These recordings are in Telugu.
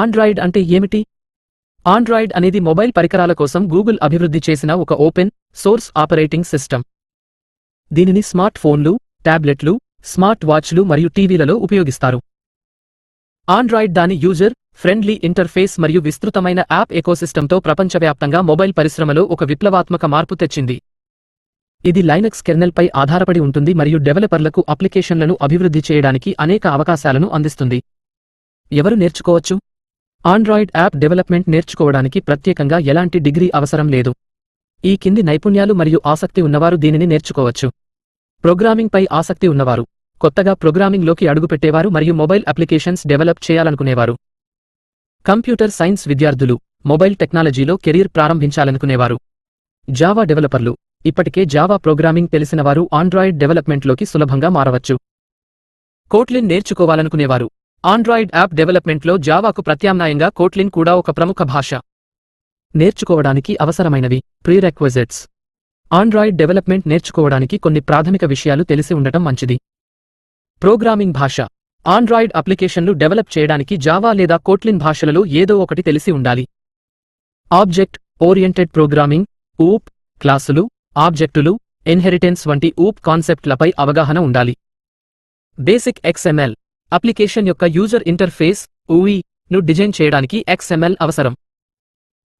ఆండ్రాయిడ్ అంటే ఏమిటి? ఆండ్రాయిడ్ అనేది మొబైల్ పరికరాల కోసం గూగుల్ అభివృద్ధి చేసిన ఒక ఓపెన్ సోర్స్ ఆపరేటింగ్ సిస్టమ్. దీనిని స్మార్ట్ ఫోన్లు టాబ్లెట్లు స్మార్ట్ వాచ్లు మరియు టీవీలలో ఉపయోగిస్తారు. ఆండ్రాయిడ్ దాని యూజర్ ఫ్రెండ్లీ ఇంటర్ఫేస్ మరియు విస్తృతమైన యాప్ ఎకోసిస్టంతో ప్రపంచవ్యాప్తంగా మొబైల్ పరిశ్రమలో ఒక విప్లవాత్మక మార్పు తెచ్చింది. ఇది లైనక్స్ కెర్నెల్పై ఆధారపడి ఉంటుంది మరియు డెవలపర్లకు అప్లికేషన్లను అభివృద్ధి చేయడానికి అనేక అవకాశాలను అందిస్తుంది. ఎవరు నేర్చుకోవచ్చు? ఆండ్రాయిడ్ యాప్ డెవలప్మెంట్ నేర్చుకోవడానికి ప్రత్యేకంగా ఎలాంటి డిగ్రీ అవసరం లేదు. ఈ కింది నైపుణ్యాలు మరియు ఆసక్తి ఉన్నవారు దీనిని నేర్చుకోవచ్చు. ప్రోగ్రామింగ్పై ఆసక్తి ఉన్నవారు. కొత్తగా ప్రోగ్రామింగ్లోకి అడుగుపెట్టేవారు మరియు మొబైల్ అప్లికేషన్స్ డెవలప్ చేయాలనుకునేవారు. కంప్యూటర్ సైన్స్ విద్యార్థులు. మొబైల్ టెక్నాలజీలో కెరీర్ ప్రారంభించాలనుకునేవారు. జావా డెవలపర్లు. ఇప్పటికే జావా ప్రోగ్రామింగ్ తెలిసినవారు ఆండ్రాయిడ్ డెవలప్మెంట్లోకి సులభంగా మారవచ్చు. కోట్లిన్ నేర్చుకోవాలనుకునేవారు. ఆండ్రాయిడ్ యాప్ డెవలప్మెంట్లో జావాకు ప్రత్యామ్నాయంగా కోట్లిన్ కూడా ఒక ప్రముఖ భాష. నేర్చుకోవడానికి అవసరమైనవి ప్రీరెక్వజిట్స్. ఆండ్రాయిడ్ డెవలప్మెంట్ నేర్చుకోవడానికి కొన్ని ప్రాథమిక విషయాలు తెలిసి ఉండటం మంచిది. ప్రోగ్రామింగ్ భాష. ఆండ్రాయిడ్ అప్లికేషన్లు డెవలప్ చేయడానికి జావా లేదా కోట్లిన్ భాషలలో ఏదో ఒకటి తెలిసి ఉండాలి. ఆబ్జెక్ట్ ఓరియంటెడ్ ప్రోగ్రామింగ్ ఊప్ క్లాసులు ఆబ్జెక్టులు ఇన్హెరిటెన్స్ వంటి ఊప్ కాన్సెప్ట్లపై అవగాహన ఉండాలి. Basic XML. అప్లికేషన్ యొక్క యూజర్ ఇంటర్ఫేస్ ఊఈ ను డిజైన్ చేయడానికి ఎక్స్ఎంఎల్ అవసరం.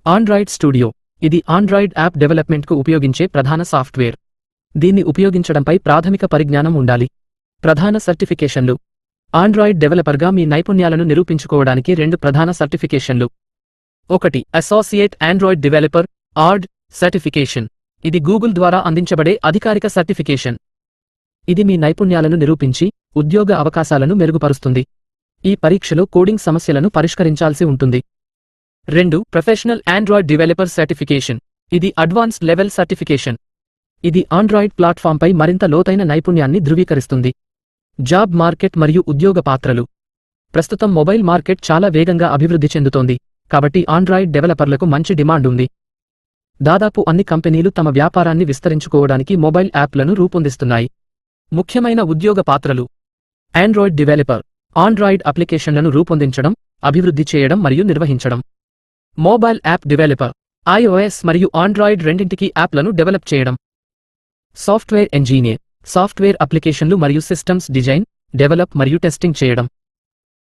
Android studio. ఇది ఆండ్రాయిడ్ యాప్ డెవలప్మెంట్కు ఉపయోగించే ప్రధాన సాఫ్ట్వేర్. దీన్ని ఉపయోగించడంపై ప్రాథమిక పరిజ్ఞానం ఉండాలి. ప్రధాన సర్టిఫికేషన్లు. ఆండ్రాయిడ్ డెవలపర్గా మీ నైపుణ్యాలను నిరూపించుకోవడానికి రెండు ప్రధాన సర్టిఫికేషన్లు. ఒకటి అసోసియేట్ ఆండ్రాయిడ్ డెవలపర్ ఆర్డ్ సర్టిఫికేషన్. ఇది గూగుల్ ద్వారా అందించబడే అధికారిక సర్టిఫికేషన్. ఇది మీ నైపుణ్యాలను నిరూపించి ఉద్యోగ అవకాశాలను మెరుగుపరుస్తుంది. ఈ పరీక్షలో కోడింగ్ సమస్యలను పరిష్కరించాల్సి ఉంటుంది. రెండు ప్రొఫెషనల్ ఆండ్రాయిడ్ డెవలపర్ సర్టిఫికేషన్ ఇది అడ్వాన్స్డ్ లెవెల్ సర్టిఫికేషన్ ఇది ఆండ్రాయిడ్ ప్లాట్ఫామ్పై మరింత లోతైన నైపుణ్యాన్ని ధృవీకరిస్తుంది. జాబ్ మార్కెట్ మరియు ఉద్యోగ పాత్రలు. ప్రస్తుతం మొబైల్ మార్కెట్ చాలా వేగంగా అభివృద్ధి చెందుతోంది. కాబట్టి ఆండ్రాయిడ్ డెవలపర్లకు మంచి డిమాండ్ ఉంది. దాదాపు అన్ని కంపెనీలు తమ వ్యాపారాన్ని విస్తరించుకోవడానికి మొబైల్ యాప్లను రూపొందిస్తున్నాయి. ముఖ్యమైన ఉద్యోగ పాత్రలు. ఆండ్రాయిడ్ డెవలపర్ ఆండ్రాయిడ్ అప్లికేషన్లను రూపొందించడం అభివృద్ధి చేయడం మరియు నిర్వహించడం. మొబైల్ యాప్ డెవలపర్ ఐఓఎస్ మరియు ఆండ్రాయిడ్ రెండింటికి యాప్లను డెవలప్ చేయడం. సాఫ్ట్వేర్ ఇంజనీర్ సాఫ్ట్వేర్ అప్లికేషన్లు మరియు సిస్టమ్స్ డిజైన్ డెవలప్ మరియు టెస్టింగ్ చేయడం.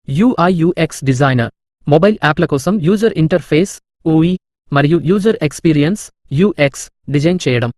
యూఐయుఎక్స్ డిజైనర్ మొబైల్ యాప్ల కోసం యూజర్ ఇంటర్ఫేస్ ఊఈ మరియు యూజర్ ఎక్స్పీరియన్స్ యూఎక్స్ డిజైన్ చేయడం.